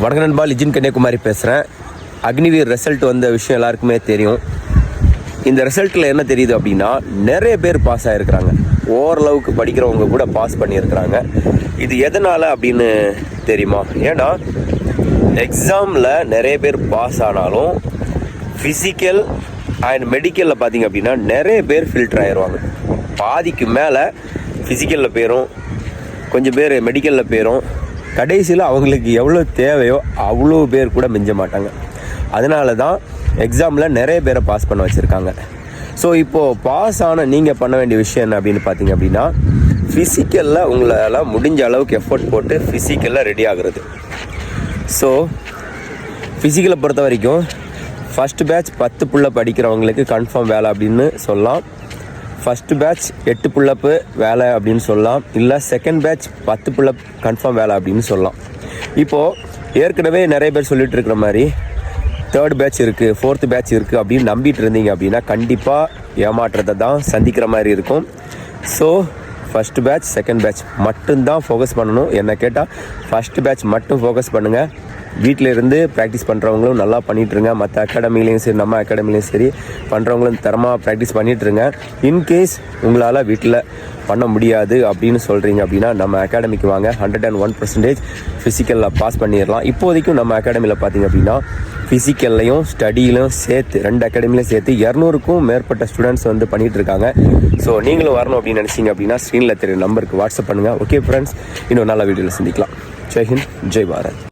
வணக்கம் நண்பா லிஜின் கன்னியாகுமரி பேசுகிறேன் அக்னிவீர் ரிசல்ட் வந்த விஷயம் எல்லாருக்குமே தெரியும். இந்த ரிசல்ட்டில் என்ன தெரியுது அப்படின்னா நிறைய பேர் பாஸ் ஆகிருக்கிறாங்க ஓரளவுக்கு படிக்கிறவங்க கூட பாஸ் பண்ணியிருக்கிறாங்க. இது எதனால் அப்படின்னு தெரியுமா? ஏன்னா எக்ஸாமில் நிறைய பேர் பாஸ் ஆனாலும் ஃபிசிக்கல் அண்ட் மெடிக்கலில் பார்த்தீங்க அப்படின்னா நிறைய பேர் ஃபில்டர் ஆயிடுவாங்க பாதிக்கு மேலே ஃபிசிக்கலில் போயிடும் கொஞ்சம் பேர் மெடிக்கலில் போயிடும் கடைசியில் அவங்களுக்கு எவ்வளோ தேவையோ அவ்வளோ பேர் கூட மிஞ்ச மாட்டாங்க. அதனால தான் எக்ஸாமில் நிறைய பேரை பாஸ் பண்ண வச்சுருக்காங்க. ஸோ இப்போது பாஸ் ஆன நீங்கள் பண்ண வேண்டிய விஷயம் என்ன அப்படின்னு பார்த்தீங்க அப்படின்னா ஃபிசிக்கலில் உங்களால் முடிஞ்ச அளவுக்கு எஃபோர்ட் போட்டு ஃபிசிக்கலில் ரெடி ஆகுறது. ஸோ ஃபிசிக்கலை பொறுத்த வரைக்கும் ஃபஸ்ட் பேட்ச் பத்து புள்ள படிக்கிறவங்களுக்கு கன்ஃபார்ம் வேலை அப்படின்னு சொல்லலாம். ஃபஸ்ட்டு பேட்ச் எட்டு புள்ளப்பு வேலை அப்படின்னு சொல்லலாம். இல்லை செகண்ட் பேட்ச் பத்து புள்ளப் கன்ஃபார்ம் வேலை அப்படின்னு சொல்லலாம். இப்போது ஏற்கனவே நிறைய பேர் சொல்லிகிட்டு இருக்கிற மாதிரி தேர்ட் பேட்ச் இருக்குது ஃபோர்த்து பேட்ச் இருக்குது அப்படின்னு நம்பிட்டு இருந்தீங்க அப்படின்னா கண்டிப்பாக ஏமாற்றத்தை தான் சந்திக்கிற மாதிரி இருக்கும். So first batch second batch மட்டும்தான் ஃபோக்கஸ் பண்ணணும். என்ன கேட்டால் ஃபஸ்ட்டு பேட்ச் மட்டும் ஃபோக்கஸ் பண்ணுங்கள் வீட்டில் இருந்து ப்ராக்டிஸ் பண்ணுறவங்களும் நல்லா பண்ணிகிட்ருங்க மற்ற அகாடமிலையும் சரி நம்ம அகாடமிலையும் சரி பண்ணுறவங்களும் தரமாக ப்ராக்டிஸ் பண்ணிகிட்ருங்க இன்கேஸ் உங்களால் வீட்டில் பண்ண முடியாது அப்படின்னு சொல்கிறீங்க அப்படின்னா நம்ம அகாடமிக்கு வாங்க. ஹண்ட்ரட் அண்ட் ஒன் பர்சன்டேஜ் ஃபிசிக்கலில் பாஸ் பண்ணிடலாம். இப்போதைக்கும் நம்ம அகாடமியில் பார்த்தீங்க அப்படின்னா ஃபிசிக்கல்லையும் ஸ்டடியிலும் சேர்த்து ரெண்டு அகாடமிலையும் சேர்த்து இரநூறுக்கும் மேற்பட்ட ஸ்டூடெண்ட்ஸ் வந்து பண்ணிகிட்டு இருக்காங்க ஸோ நீங்களும் வரணும் அப்படின்னு நினச்சிங்க அப்படின்னா ஸ்க்ரீனில் தெரியும் நம்பருக்கு வாட்ஸ்அப் பண்ணுங்கள் ஓகே ஃப்ரெண்ட்ஸ் இன்னும் நல்ல வீடியோவில் சந்திக்கலாம். ஜெய் ஹிந்த் ஜெய் பாரத்.